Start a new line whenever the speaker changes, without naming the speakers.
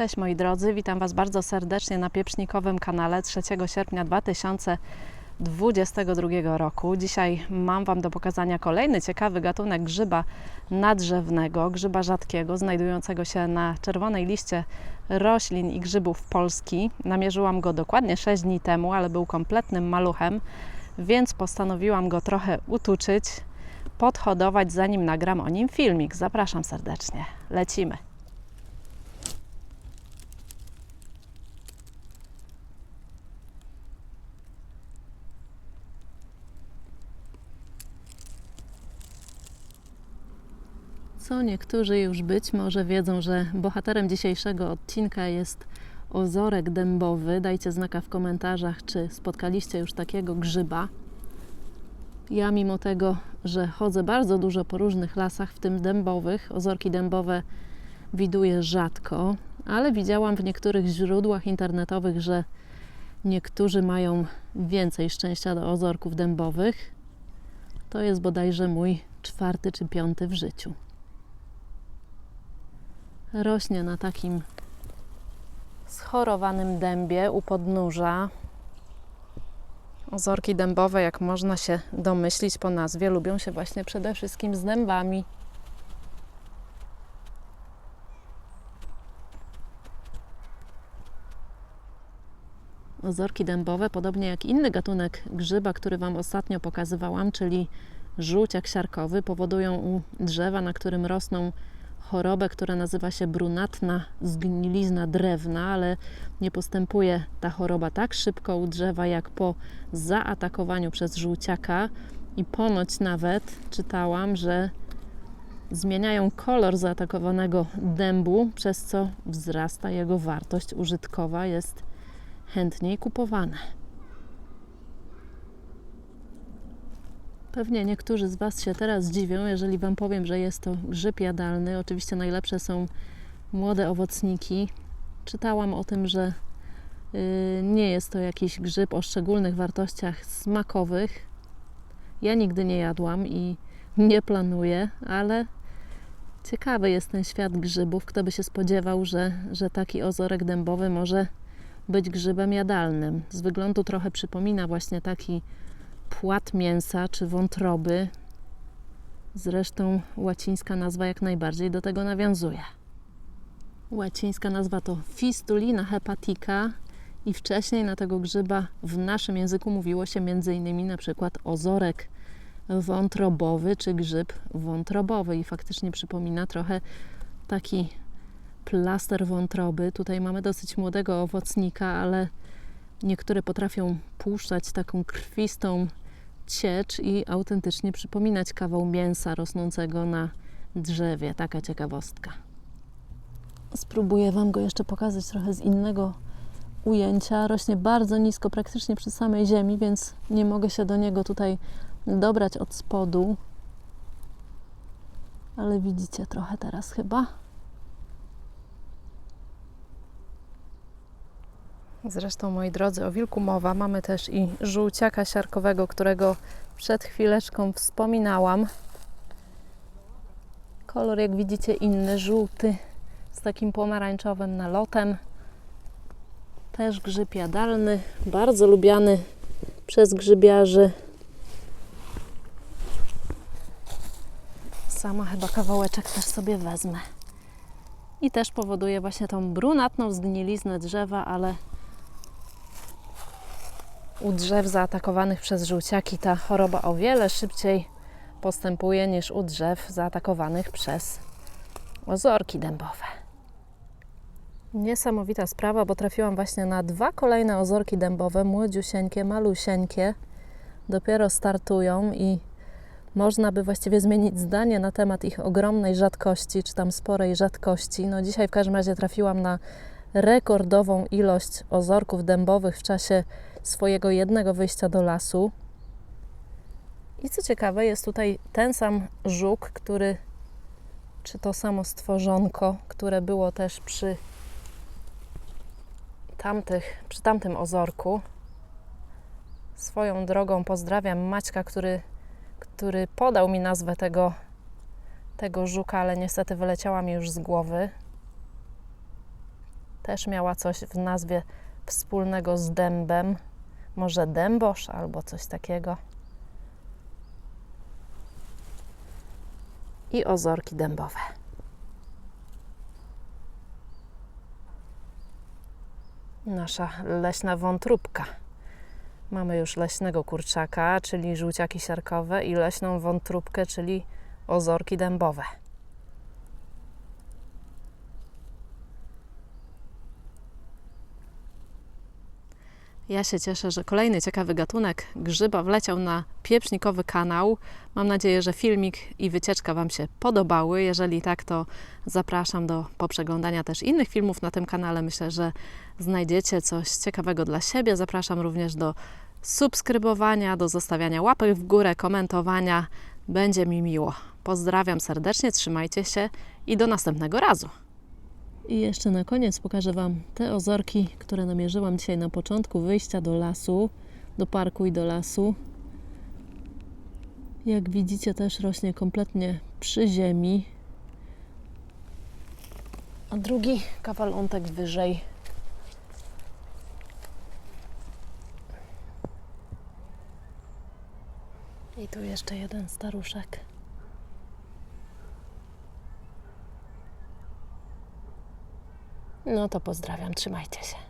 Cześć moi drodzy, witam Was bardzo serdecznie na pieprznikowym kanale 3 sierpnia 2022 roku. Dzisiaj mam Wam do pokazania kolejny ciekawy gatunek grzyba nadrzewnego, grzyba rzadkiego, znajdującego się na czerwonej liście roślin i grzybów Polski. Namierzyłam go dokładnie 6 dni temu, ale był kompletnym maluchem, więc postanowiłam go trochę utuczyć, podhodować, zanim nagram o nim filmik. Zapraszam serdecznie. Lecimy. Niektórzy już być może wiedzą, że bohaterem dzisiejszego odcinka jest ozorek dębowy. Dajcie znaka w komentarzach, czy spotkaliście już takiego grzyba. Ja, mimo tego, że chodzę bardzo dużo po różnych lasach, w tym dębowych, ozorki dębowe widuję rzadko, ale widziałam w niektórych źródłach internetowych, że niektórzy mają więcej szczęścia do ozorków dębowych. To jest bodajże mój czwarty czy piąty w życiu rośnie na takim schorowanym dębie u podnóża. Ozorki dębowe, jak można się domyślić po nazwie, lubią się właśnie przede wszystkim z dębami. Ozorki dębowe, podobnie jak inny gatunek grzyba, który Wam ostatnio pokazywałam, czyli żółciak siarkowy, powodują u drzewa, na którym rosną chorobę, która nazywa się brunatna zgnilizna drewna, ale nie postępuje ta choroba tak szybko u drzewa, jak po zaatakowaniu przez żółciaka. I ponoć nawet czytałam, że zmieniają kolor zaatakowanego dębu, przez co wzrasta jego wartość użytkowa, jest chętniej kupowane. Pewnie niektórzy z Was się teraz dziwią, jeżeli Wam powiem, że jest to grzyb jadalny. Oczywiście najlepsze są młode owocniki. Czytałam o tym, że y, nie jest to jakiś grzyb o szczególnych wartościach smakowych. Ja nigdy nie jadłam i nie planuję, ale ciekawy jest ten świat grzybów. Kto by się spodziewał, że, że taki ozorek dębowy może być grzybem jadalnym. Z wyglądu trochę przypomina właśnie taki płat mięsa czy wątroby. Zresztą łacińska nazwa jak najbardziej do tego nawiązuje. Łacińska nazwa to Fistulina hepatica i wcześniej na tego grzyba w naszym języku mówiło się m.in. na przykład ozorek wątrobowy czy grzyb wątrobowy i faktycznie przypomina trochę taki plaster wątroby. Tutaj mamy dosyć młodego owocnika, ale niektóre potrafią puszczać taką krwistą ciecz i autentycznie przypominać kawał mięsa rosnącego na drzewie. Taka ciekawostka. Spróbuję Wam go jeszcze pokazać trochę z innego ujęcia. Rośnie bardzo nisko, praktycznie przy samej ziemi, więc nie mogę się do niego tutaj dobrać od spodu. Ale widzicie trochę teraz chyba. Zresztą, moi drodzy, o wilku mowa. Mamy też i żółciaka siarkowego, którego przed chwileczką wspominałam. Kolor, jak widzicie, inny, żółty, z takim pomarańczowym nalotem. Też grzyb jadalny, bardzo lubiany przez grzybiarzy. Sama chyba kawałeczek też sobie wezmę. I też powoduje właśnie tą brunatną zgniliznę drzewa, ale u drzew zaatakowanych przez żółciaki ta choroba o wiele szybciej postępuje niż u drzew zaatakowanych przez ozorki dębowe. Niesamowita sprawa, bo trafiłam właśnie na dwa kolejne ozorki dębowe, młodziusieńkie, malusieńkie. Dopiero startują i można by właściwie zmienić zdanie na temat ich ogromnej rzadkości, czy tam sporej rzadkości. No dzisiaj w każdym razie trafiłam na rekordową ilość ozorków dębowych w czasie swojego jednego wyjścia do lasu. I co ciekawe, jest tutaj ten sam żuk, który, czy to samo stworzonko, które było też przy tamtych, przy tamtym ozorku. Swoją drogą pozdrawiam Maćka, który, który podał mi nazwę tego, tego żuka, ale niestety wyleciała mi już z głowy. Też miała coś w nazwie wspólnego z dębem. Może dębosz albo coś takiego. I ozorki dębowe. Nasza leśna wątróbka. Mamy już leśnego kurczaka, czyli żółciaki siarkowe, i leśną wątróbkę, czyli ozorki dębowe. Ja się cieszę, że kolejny ciekawy gatunek grzyba wleciał na pieprznikowy kanał. Mam nadzieję, że filmik i wycieczka Wam się podobały. Jeżeli tak, to zapraszam do poprzeglądania też innych filmów na tym kanale. Myślę, że znajdziecie coś ciekawego dla siebie. Zapraszam również do subskrybowania, do zostawiania łapek w górę, komentowania. Będzie mi miło. Pozdrawiam serdecznie, trzymajcie się i do następnego razu. I jeszcze na koniec pokażę Wam te ozorki, które namierzyłam dzisiaj na początku wyjścia do lasu, do parku i do lasu. Jak widzicie, też rośnie kompletnie przy ziemi. A drugi kawalątek wyżej. I tu jeszcze jeden staruszek. No to pozdrawiam, trzymajcie się.